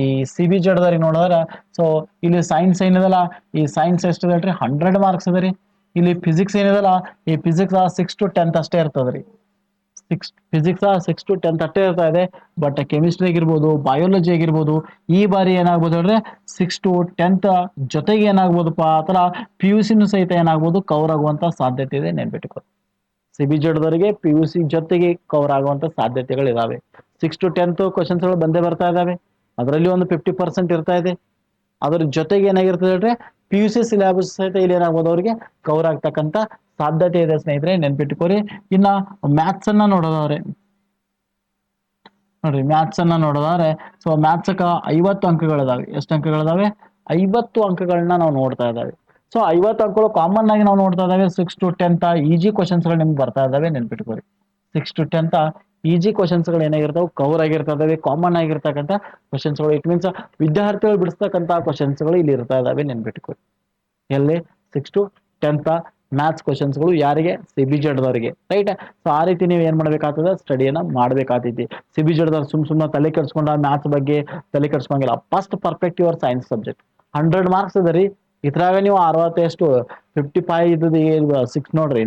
ಈ ಸಿ ಬಿ ಜಡ್ದಾರಿ ನೋಡಿದ್ರೆ ಸೊ ಇಲ್ಲಿ ಸೈನ್ಸ್ ಏನಿದಲ್ಲ, ಈ ಸೈನ್ಸ್ ಎಷ್ಟು ಹೇಳ್ರಿ? ಹಂಡ್ರೆಡ್ ಮಾರ್ಕ್ಸ್ ಅದ ರೀ. ಇಲ್ಲಿ ಫಿಸಿಕ್ಸ್ ಏನಿದಲ್ಲ, ಈ ಫಿಸಿಕ್ಸ್ ಸಿಕ್ಸ್ ಟು ಟೆಂತ್ ಅಷ್ಟೇ ಇರ್ತದ್ರಿ six physics six to tenth ಅಷ್ಟೇ ಇರ್ತಾ ಇದೆ. ಬಟ್ ಕೆಮಿಸ್ಟ್ರಿ ಆಗಿರ್ಬೋದು ಬಯಾಲಜಿ ಆಗಿರ್ಬೋದು, ಈ ಬಾರಿ ಏನಾಗ್ಬೋದು ಹೇಳಿದ್ರೆ ಸಿಕ್ಸ್ ಟು ಟೆಂತ್ ಜೊತೆಗೆ ಏನಾಗ್ಬೋದಪ್ಪ, ಆ ಥರ ಪಿ ಯು ಸಿನೂ ಸಹಿತ ಏನಾಗ್ಬೋದು ಕವರ್ ಆಗುವಂಥ ಸಾಧ್ಯತೆ ಇದೆ ನೆನ್ಪಿಟ್ಕೊ ಸಿ ಬಿ ಜಡ್ದವರಿಗೆ ಪಿ ಯು ಸಿ ಜೊತೆಗೆ ಕವರ್ ಆಗುವಂಥ ಸಾಧ್ಯತೆಗಳು ಇದಾವೆ ಸಿಕ್ಸ್ ಟು ಟೆಂತ್ ಕ್ವಶನ್ಸ್ಗಳು ಬಂದೇ ಬರ್ತಾ ಇದಾವೆ. ಅದರಲ್ಲಿ ಒಂದು ಫಿಫ್ಟಿ ಪರ್ಸೆಂಟ್ ಇರ್ತಾ ಇದೆ. ಅದ್ರ ಜೊತೆಗೆ ಏನಾಗಿರ್ತದೆ ಹೇಳ್ರೆ ಪಿ ಯು ಸಿ ಸಿಲೆಬಸ್ ಸಹಿತ ಇಲ್ಲಿ ಏನಾಗ್ಬೋದು ಅವರಿಗೆ? ಕವರ್ ಆಗ್ತಕ್ಕಂಥ ಸಾಧ್ಯತೆ ಇದೆ ಸ್ನೇಹಿತರೆ ನೆನ್ಪಿಟ್ಕೋರಿ ಇನ್ನ ಮ್ಯಾಥ್ಸ್ ಅನ್ನ ನೋಡೋದವ್ರೆ. ನೋಡ್ರಿ ಮ್ಯಾಥ್ಸ್ ಅನ್ನ ನೋಡೋದಾದ್ರೆ ಸೊ ಮ್ಯಾಥ್ಸ್ ಐವತ್ತು ಅಂಕಗಳಿದಾವೆ ಎಷ್ಟು ಅಂಕಗಳಿದಾವೆ ಐವತ್ತು ಅಂಕಗಳನ್ನ ನಾವು ನೋಡ್ತಾ ಇದ್ದಾವೆ ಸೊ ಐವತ್ತು ಅಂಕಗಳು ಕಾಮನ್ ಆಗಿ ನಾವು ನೋಡ್ತಾ ಇದ್ದಾವೆ ಸಿಕ್ಸ್ ಟು ಟೆಂತ್ ಈಜಿ ಕ್ವಶನ್ಸ್ಗಳು ನಿಮ್ಗೆ ಬರ್ತಾ ಇದಾವೆ. ನೆನ್ಪಿಟ್ಕೋರಿ ಸಿಕ್ಸ್ ಟು ಟೆಂತ್ ಈಜಿ ಕ್ವಶನ್ಸ್ಗಳು ಏನಾಗಿರ್ತಾವೆ ಕವರ್ ಆಗಿರ್ತವೆ ಕಾಮನ್ ಆಗಿರ್ತಕ್ಕಂಥ ಕ್ವಶನ್ಸ್ಗಳು ಇಟ್ ಮೀನ್ಸ್ ವಿದ್ಯಾರ್ಥಿಗಳು ಬಿಡಿಸ್ತಕ್ಕಂಥ ಕ್ವಶನ್ಸ್ಗಳು ಇಲ್ಲಿ ಇರ್ತಾ ಇದಾವೆ, ನೆನ್ಪಿಟ್ಕೊಳ್ಳಿ. ಎಲ್ಲಿ? ಸಿಕ್ಸ್ ಟು ಟೆಂತ್ ಮ್ಯಾಥ್ಸ್ ಕ್ವಶನ್ಸ್ಗಳು ಯಾರಿಗೆ? ಸಿ ಬಿ ಜಡ್ದವರಿಗೆ ರೈಟ್ ಸೊ ಆ ರೀತಿ ನೀವು ಏನ್ ಮಾಡ್ಬೇಕಾಗ್ತದೆ? ಸ್ಟಡಿಯನ್ನ ಮಾಡ್ಬೇಕಾತೈತಿ ಸಿ ಬಿ ಜಡ್ದವ್ರು ಸುಮ್ ಸುಮ್ಮನೆ ತಲೆ ಕೆಡ್ಸ್ಕೊಂಡ ಮ್ಯಾಥ್ಸ್ ಬಗ್ಗೆ ತಲೆ ಕೆಡ್ಸ್ಕೊಂಗಿಲ್ಲ. First perfect your science subject hundred marks ಅದ ರೀ. ಇದ್ರಾಗ ನೀವು ಅರವತ್ತು ಎಷ್ಟು ಫಿಫ್ಟಿ ಫೈವ್ ಇದ್ದದ್ದು ಸಿಕ್ಸ್ ನೋಡ್ರಿ.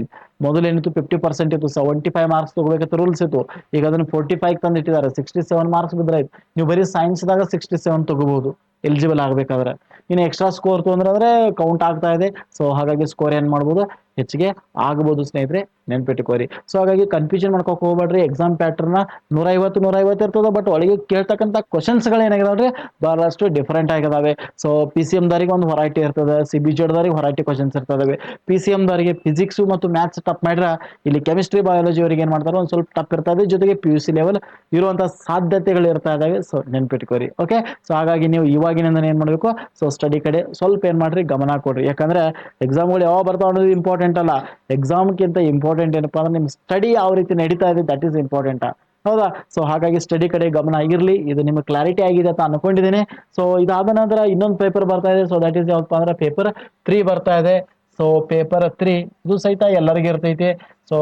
ಮೊದಲೇನಿತ್ತು ಫಿಫ್ಟಿ ಪರ್ಸೆಂಟ್ ಇತ್ತು ಸೆವೆಂಟಿ ಫೈವ್ ಮಾರ್ಕ್ಸ್ ತಗೋಬೇಕಂತ ರೂಲ್ಸ್ ಇತ್ತು. ಈಗ ಅದನ್ನ ಫೋರ್ಟಿ ಫೈವ್ ತಂದು ಇಟ್ಟಿದ್ದಾರೆ ಸಿಕ್ಸ್ಟಿ ಸೆವೆನ್ ಮಾರ್ಕ್ಸ್ ಬಿದ್ರಾಯ್ತು ನೀವು ಬರೀ ಸೈನ್ಸ್ದಾಗ ಸಿಕ್ಸ್ಟಿ ಸೆವೆನ್ ತಗೋಬಹುದು ಎಲಿಜಿಬಲ್ ಆಗ್ಬೇಕಾದ್ರೆ. ಇನ್ನು ಎಕ್ಸ್ಟ್ರಾ ಸ್ಕೋರ್ ತೊಂದ್ರೆ ಕೌಂಟ್ ಆಗ್ತಾ ಇದೆ. ಸೊ ಹಾಗಾಗಿ ಸ್ಕೋರ್ ಏನು ಮಾಡ್ಬೋದು, ಹೆಚ್ಚಿಗೆ ಆಗ್ಬೋದು ಸ್ನೇಹಿತರೆ. ನೆನ್ಪಿಟ್ಟುಕೋರಿ ಸೊ ಹಾಗಾಗಿ ಕನ್ಫ್ಯೂಷನ್ ಮಾಡ್ಕೋಕ್ ಹೋಗ್ಬೇಡ್ರಿ. ಎಕ್ಸಾಮ್ ಪ್ಯಾಟರ್ನ್ ನೂರ ಐವತ್ತು ನೂರ ಐವತ್ತು ಇರ್ತದೆ ಬಟ್ ಒಳಗೆ ಕೇಳ್ತಕ್ಕಂಥ ಕ್ವಶನ್ಸ್ಗಳು ಏನಾಗಿದಾವ್ರಿ ಬಹಳಷ್ಟು ಡಿಫ್ರೆಂಟ್ ಆಗಿದಾವೆ ಸೊ ಪಿ ಸಿ ಎಂ ಒಂದು ಹೊರೈಟಿ ಇರ್ತದೆ C B Z variety questions ಇರ್ತದವೆ. P C M ದಾರಿಗೆ ಫಿಸಿಕ್ಸ್ ಮತ್ತು ಮ್ಯಾಥ್ಸ್ ಟಪ್ ಮಾಡಿದ್ರೆ, ಇಲ್ಲಿ ಕೆಮಿಸ್ಟ್ರಿ ಬಯಾಲಜಿ ಅವರಿಗೆ ಏನ್ ಮಾಡ್ತಾರೆ ಒಂದು ಸ್ವಲ್ಪ ಟಪ್ ಇರ್ತದೆ. ಜೊತೆಗೆ ಪಿ ಯು ಸಿ ಲೆವೆಲ್ ಇರುವಂತ ಸಾಧ್ಯತೆಗಳು ಇರ್ತಾ ಇದಾವೆ. ಸೊ ನೆನ್ಪಿಟ್ಕೋರಿ. ಓಕೆ ಸೊ ಹಾಗಾಗಿ ನೀವು ಇವಾಗಿನಿಂದ ಏನ್ ಮಾಡಬೇಕು? ಸೊ ಸ್ಟಡಿ ಕಡೆ ಸ್ವಲ್ಪ ಏನ್ ಮಾಡ್ರಿ ಗಮನ ಕೊಡ್ರಿ. ಯಾಕಂದ್ರೆ ಎಕ್ಸಾಮ್ಗಳು ಯಾವಾಗ ಬರ್ತಾವ ಅನ್ನೋದು ಇಂಪಾರ್ಟೆಂಟ್ ಅಲ್ಲ. ಎಕ್ಸಾಮ್ಗಿಂತ ಇಂಪಾರ್ಟೆಂಟ್ ಏನಪ್ಪಾ ಅಂದ್ರೆ ನಿಮ್ ಸ್ಟಡಿ ಯಾವ ರೀತಿ ನಡೀತಾ ಇದೆ ದಟ್ ಈಸ್ ಇಂಪಾರ್ಟೆಂಟ್ ಹೌದಾ? ಸೊ ಹಾಗಾಗಿ ಸ್ಟಡಿ ಕಡೆ ಗಮನ ಆಗಿರ್ಲಿ ಇದು ನಿಮಗೆ ಕ್ಲಾರಿಟಿ ಆಗಿದೆ ಅಂತ ಅನ್ಕೊಂಡಿದ್ದೀನಿ ಸೊ ಇದಾದ ನಂತರ ಇನ್ನೊಂದು ಪೇಪರ್ ಬರ್ತಾ ಇದೆ. ಸೊ ದಟ್ ಈಸ್ ಯಾವಪ್ಪ ಅಂದ್ರೆ ಪೇಪರ್ ತ್ರೀ ಬರ್ತಾ ಇದೆ. ಸೊ ಪೇಪರ್ ತ್ರೀ ಇದು ಸಹಿತ ಎಲ್ಲರಿಗೂ ಇರ್ತೈತಿ. ಸೊ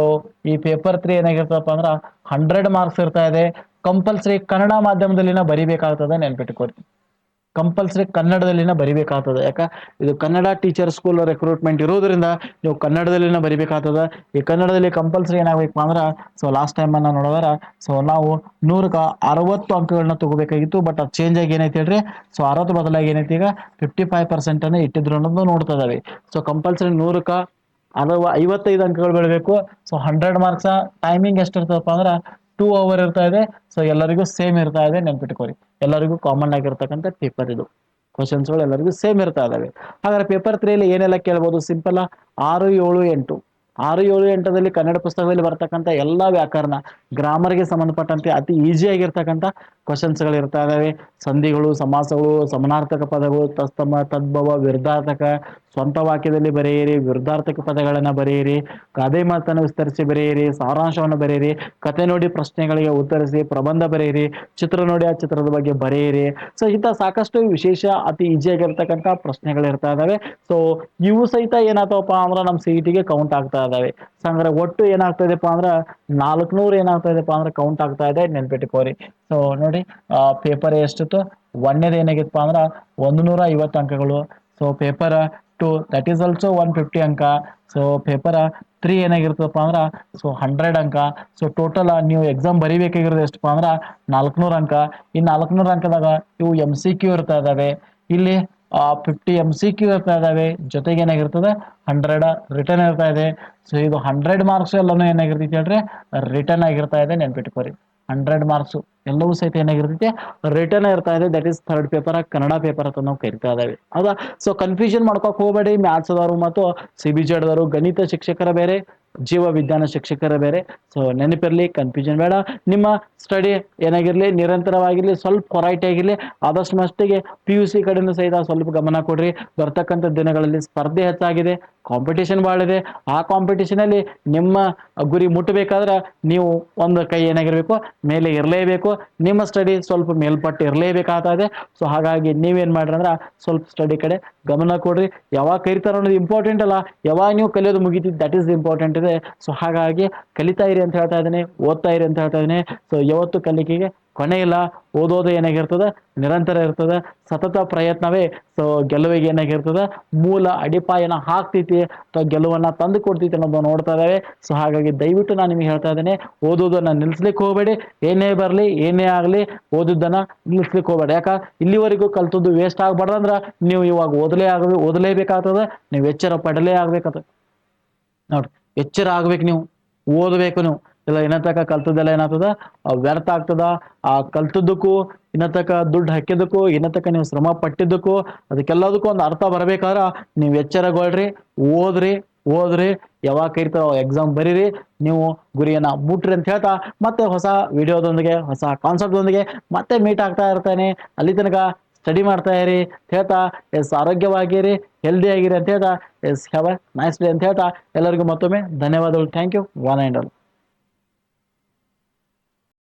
ಈ ಪೇಪರ್ ತ್ರೀ ಏನಾಗಿರ್ತಪ್ಪ ಅಂದ್ರೆ ಹಂಡ್ರೆಡ್ ಮಾರ್ಕ್ಸ್ ಇರ್ತಾ ಇದೆ. ಕಂಪಲ್ಸರಿ ಕನ್ನಡ ಮಾಧ್ಯಮದಲ್ಲಿನ ಬರಿಬೇಕಾಗ್ತದೆ ನೆನ್ಪಿಟ್ಕೊರಿ ಕಂಪಲ್ಸರಿ ಕನ್ನಡದಲ್ಲಿನ ಬರಿಬೇಕಾಗ್ತದೆ. ಯಾಕ? ಇದು ಕನ್ನಡ ಟೀಚರ್ ಸ್ಕೂಲ್ ರೆಕ್ರೂಟ್ಮೆಂಟ್ ಇರೋದ್ರಿಂದ ನೀವು ಕನ್ನಡದಲ್ಲಿನ ಬರಿಬೇಕಾಗ್ತದೆ. ಈ ಕನ್ನಡದಲ್ಲಿ ಕಂಪಲ್ಸರಿ ಏನಾಗಬೇಕು ಅಂದ್ರೆ ಸೊ ಲಾಸ್ಟ್ ಟೈಮ್ ಅನ್ನ ನೋಡಿದ್ರ ಸೊ ನಾವು ನೂರಕ್ಕೆ ಅರವತ್ತು ಅಂಕಗಳನ್ನ ತಗೋಬೇಕಾಗಿತ್ತು ಬಟ್ ಅದು ಚೇಂಜ್ ಆಗಿ ಏನೈತಿ ಹೇಳ್ರಿ? ಸೊ ಅರವತ್ತು ಬದಲಾಗಿ ಏನೈತಿ ಈಗ? ಫಿಫ್ಟಿ ಫೈವ್ ಪರ್ಸೆಂಟ್ ಅನ್ನ ಇಟ್ಟಿದ್ರು ಅನ್ನೋದು ನೋಡ್ತಾ ಇದಾವೆ. ಸೊ ಕಂಪಲ್ಸರಿ ನೂರಕ್ಕ ಅರವ ಐವತ್ತೈದು ಅಂಕಗಳು ಬೀಳಬೇಕು ಸೊ ಹಂಡ್ರೆಡ್ ಮಾರ್ಕ್ಸ್ ಟೈಮಿಂಗ್ ಎಷ್ಟಿರ್ತದಪ್ಪ ಅಂದ್ರೆ ಟೂ ಅವರ್ ಇರ್ತಾ ಇದೆ. ಸೊ ಎಲ್ಲರಿಗೂ ಸೇಮ್ ಇರ್ತಾ ಇದೆ. ನೆನ್ಪಿಟ್ಕೋರಿ ಎಲ್ಲರಿಗೂ ಕಾಮನ್ ಆಗಿರ್ತಕ್ಕಂಥ ಪೇಪರ್ ಇದು. ಕ್ವಶನ್ಸ್ಗಳು ಎಲ್ಲರಿಗೂ ಸೇಮ್ ಇರ್ತಾ ಇದಾವೆ. ಹಾಗಾದ್ರೆ ಪೇಪರ್ ತ್ರೀಯಲ್ಲಿ ಏನೆಲ್ಲ ಕೇಳ್ಬೋದು? ಸಿಂಪಲ್ ಆರು, ಏಳು, ಎಂಟು. ಆರು, ಏಳು, ಎಂಟರಲ್ಲಿ ಕನ್ನಡ ಪುಸ್ತಕದಲ್ಲಿ ಬರ್ತಕ್ಕಂಥ ಎಲ್ಲ ವ್ಯಾಕರಣ ಗ್ರಾಮರ್ಗೆ ಸಂಬಂಧಪಟ್ಟಂತೆ ಅತಿ ಈಸಿ ಆಗಿರ್ತಕ್ಕಂಥ ಕ್ವಶನ್ಸ್ಗಳು ಇರ್ತಾ ಇದಾವೆ. ಸಂಧಿಗಳು, ಸಮಾಸಗಳು, ಸಮಾನಾರ್ಥಕ ಪದಗಳು, ತಸ್ತಮ, ತದ್ಭವ ವಿರುದ್ಧಾರ್ಥಕ ಸ್ವಂತ ವಾಕ್ಯದಲ್ಲಿ ಬರೆಯಿರಿ, ವಿರುದ್ಧಾರ್ಥಕ ಪದಗಳನ್ನ ಬರೆಯಿರಿ, ಗಾದೆ ಮಾತನ್ನು ವಿಸ್ತರಿಸಿ ಬರೆಯಿರಿ, ಸಾರಾಂಶವನ್ನು ಬರೆಯಿರಿ, ಕತೆ ನೋಡಿ ಪ್ರಶ್ನೆಗಳಿಗೆ ಉತ್ತರಿಸಿ, ಪ್ರಬಂಧ ಬರೆಯಿರಿ, ಚಿತ್ರ ನೋಡಿ ಆ ಚಿತ್ರದ ಬಗ್ಗೆ ಬರೆಯಿರಿ. ಸೊ ಇಂಥ ಸಾಕಷ್ಟು ವಿಶೇಷ, ಅತಿ ಈಜಿಯಾಗಿರ್ತಕ್ಕಂಥ ಪ್ರಶ್ನೆಗಳು ಇರ್ತಾ ಇದಾವೆ. ಸೊ ಇವು ಸಹಿತ ಏನಾಗ್ತಾವಪ್ಪ ಅಂದ್ರೆ ನಮ್ಮ ಸಿ ಟಿಗೆ ಕೌಂಟ್ ಆಗ್ತಾ ಇದಾವೆ. ಸೊ ಹಂಗಾರೆ ಒಟ್ಟು ಏನಾಗ್ತಾ ಇದೆಪ್ಪ ಅಂದ್ರೆ ನಾಲ್ಕುನೂರು ಏನಾಗ್ತಾ ಇದೆಪ್ಪ ಅಂದ್ರೆ ಕೌಂಟ್ ಆಗ್ತಾ ಇದೆ. ನೆನ್ಪಿಟ್ಕೋರಿ ಸೊ ನೋಡಿ ಪೇಪರ್ ಎಷ್ಟಿತ್ತು? ಒಂದನೇದು ಏನಾಗಿತ್ತಪ್ಪ ಅಂದ್ರೆ ಒಂದು ನೂರ ಐವತ್ತು ಅಂಕಗಳು. So paper two that is also one fifty ಅಂಕ. ಸೊ ಪೇಪರ್ ತ್ರೀ ಏನಾಗಿರ್ತದಪ್ಪ ಅಂದ್ರೆ ಸೊ ಹಂಡ್ರೆಡ್ ಅಂಕ. ಸೊ ಟೋಟಲ್ ನೀವು ಎಕ್ಸಾಮ್ ಬರಿಬೇಕಾಗಿರೋದು ಎಷ್ಟಪ್ಪ ಅಂದ್ರೆ, ನಾಲ್ಕುನೂರು ಅಂಕ. ಈ ನಾಲ್ಕುನೂರು ಅಂಕದಾಗ ಇವು ಎಂ ಸಿ ಕ್ಯೂ ಇರ್ತಾ ಇದಾವೆ. ಇಲ್ಲಿ ಫಿಫ್ಟಿ ಎಂ ಸಿ ಕ್ಯೂ ಇರ್ತಾ ಇದಾವೆ. ಜೊತೆಗೆ ಏನಾಗಿರ್ತದೆ ಹಂಡ್ರೆಡ್ ರಿಟರ್ನ್ ಇರ್ತಾ ಇದೆ. ಸೊ ಇದು ಹಂಡ್ರೆಡ್ ಮಾರ್ಕ್ಸ್ ಎಲ್ಲನೂ ಏನಾಗಿರ್ತೈತಿ ಹೇಳ್ರಿ? ರಿಟರ್ನ್ ಆಗಿರ್ತಾ ಇದೆ, ನೆನ್ಪಿಟ್ಕೋರಿ. ಹಂಡ್ರೆಡ್ ಮಾರ್ಕ್ಸ್, ಎಲ್ಲವೂ ಸಹಿತ ಏನಾಗಿರ್ತೈತೆ? ರಿಟರ್ನ್ ಇರ್ತಾ ಇದೆ that is third paper Kannada paper ಅಂತ ನಾವು ಕರಿತಾ ಇದ್ದೇವೆ. ಹೌದಾ? ಸೊ ಕನ್ಫ್ಯೂಷನ್ ಮಾಡ್ಕೊಕ್ ಹೋಗಬೇಡಿ, ಮ್ಯಾಥ್ಸ್ ಅದವರು ಮತ್ತು ಸಿ ಬಿ ಜೆಡ್ದವರು ಗಣಿತ ಶಿಕ್ಷಕರ ಬೇರೆ. ಜೀವ ವಿಜ್ಞಾನ ಶಿಕ್ಷಕರ ಬೇರೆ. ಸೊ ನೆನಪಿರಲಿ ಕನ್ಫ್ಯೂಷನ್ ಬೇಡ. ನಿಮ್ಮ ಸ್ಟಡಿ ಏನಾಗಿರಲಿ, ನಿರಂತರವಾಗಿರಲಿ, ಸ್ವಲ್ಪ ಹೊರೈಟಿ ಆಗಿರಲಿ ಆದಷ್ಟು ಮಟ್ಟಿಗೆ ಪಿ ಯು ಸಿ ಕಡೆನೂ ಸಹಿತ ಸ್ವಲ್ಪ ಗಮನ ಕೊಡ್ರಿ. ಬರ್ತಕ್ಕಂಥ ದಿನಗಳಲ್ಲಿ ಸ್ಪರ್ಧೆ ಹೆಚ್ಚಾಗಿದೆ. ಕಾಂಪಿಟೇಷನ್ ಭಾಳ ಇದೆ ಆ ಕಾಂಪಿಟೇಷನ್ ಅಲ್ಲಿ ನಿಮ್ಮ ಗುರಿ ಮುಟ್ಟಬೇಕಾದ್ರೆ ನೀವು ಒಂದು ಕೈ ಏನಾಗಿರಬೇಕು, ಮೇಲೆ ಇರಲೇಬೇಕು. ನಿಮ್ಮ ಸ್ಟಡಿ ಸ್ವಲ್ಪ ಮೇಲ್ಪಟ್ಟು ಇದೆ ಸೊ ಹಾಗಾಗಿ ನೀವೇನು ಮಾಡ್ರಿ ಅಂದ್ರೆ ಸ್ವಲ್ಪ ಸ್ಟಡಿ ಕಡೆ ಗಮನ ಕೊಡ್ರಿ. ಯಾವಾಗ ಕರಿತಾರ ಅನ್ನೋದು ಇಂಪಾರ್ಟೆಂಟ್ ಅಲ್ಲ. ಯಾವಾಗ ನೀವು ಕಲಿಯೋದು ಮುಗಿತಿ ದಟ್ ಈಸ್ ಇಂಪಾರ್ಟೆಂಟ್ ಇದೆ ಸೊ ಹಾಗಾಗಿ ಕಲಿತಾ ಇರಿ ಅಂತ ಹೇಳ್ತಾ ಇದ್ದೀನಿ, ಓದ್ತಾ ಇರಿ ಅಂತ ಹೇಳ್ತಾ ಇದ್ದೀನಿ. ಸೊ ಯಾವತ್ತು ಕಲಿಕೆಗೆ ಕೊನೆ ಇಲ್ಲ. ಓದೋದು ಏನಾಗಿರ್ತದೆ? ನಿರಂತರ ಇರ್ತದೆ. ಸತತ ಪ್ರಯತ್ನವೇ. ಸೊ ಗೆಲುವಿಗೆ ಏನಾಗಿರ್ತದೆ? ಮೂಲ ಅಡಿಪಾಯನ ಹಾಕ್ತೈತಿ. ಅಥವಾ ಗೆಲುವನ್ನ ತಂದು ಕೊಡ್ತೈತಿ ಅನ್ನೋದು ನೋಡ್ತಾ ಇದ್ದಾವೆ. ಸೊ ಹಾಗಾಗಿ ದಯವಿಟ್ಟು ನಾನು ನಿಮಗೆ ಹೇಳ್ತಾ ಇದ್ದೀನಿ ಓದೋದನ್ನ ನಿಲ್ಸ್ಲಿಕ್ಕೆ ಹೋಗಬೇಡಿ. ಏನೇ ಬರಲಿ, ಏನೇ ಆಗಲಿ ಓದೋದನ್ನ ನಿಲ್ಸ್ಲಿಕ್ಕೆ ಹೋಗಬೇಡಿ. ಯಾಕೆ? ಇಲ್ಲಿವರೆಗೂ ಕಲ್ತದ್ದು ವೇಸ್ಟ್ ಆಗ್ಬಾರ್ದಂದ್ರ ನೀವು ಇವಾಗ ಓದಲೇ ಆಗ ಓದಲೇಬೇಕಾಗ್ತದೆ. ನೀವು ಎಚ್ಚರ ಪಡಲೇ ಆಗ್ಬೇಕಾಗ್ತದೆ. ನೋಡ್ರಿ ಎಚ್ಚರ ಆಗ್ಬೇಕು ನೀವು, ಓದಬೇಕು ನೀವು. ಇಲ್ಲ ಇನ್ನತಕ ಕಲ್ತದೆಲ್ಲ ಏನಾಗ್ತದ? ವ್ಯರ್ಥ ಆಗ್ತದ? ಆ, ಕಲ್ತದ್ದಕ್ಕೂ ಇನ್ನತಕ ದುಡ್ಡು ಹಾಕಿದ್ದಕ್ಕೂ ಇನ್ನತಕ ನೀವು ಶ್ರಮ ಪಟ್ಟಿದ್ದಕ್ಕೂ, ಅದಕ್ಕೆಲ್ಲದಕ್ಕೂ ಒಂದು ಅರ್ಥ ಬರಬೇಕಾದ್ರೆ ನೀವು ಎಚ್ಚರಗೊಳ್ರಿ, ಓದ್ರಿ ಓದ್ರಿ. ಯಾವಾಗ ಕರಿತಾರೋ ಎಕ್ಸಾಮ್ ಬರೀರಿ. ನೀವು ಗುರಿಯನ್ನ ಮುಟ್ರಿ ಅಂತ ಹೇಳ್ತಾ ಮತ್ತೆ ಹೊಸ ವಿಡಿಯೋದೊಂದಿಗೆ ಹೊಸ ಕಾನ್ಸೆಪ್ಟ್ದೊಂದಿಗೆ ಮತ್ತೆ ಮೀಟ್ ಆಗ್ತಾ ಇರ್ತಾನೆ. ಅಲ್ಲಿ ತನಕ ಸ್ಟಡಿ ಮಾಡ್ತಾ ಇರಿ ಅಂತ ಹೇಳ್ತಾ, ಎಸ್, ಆರೋಗ್ಯವಾಗಿರಿ ಹೆಲ್ದಿ ಆಗಿರಿ ಅಂತ ಹೇಳ್ತಾ, yes have a nice day ಅಂತ ಹೇಳ್ತಾ, ಎಲ್ಲರಿಗೂ ಮತ್ತೊಮ್ಮೆ ಧನ್ಯವಾದಗಳು. Thank you one and all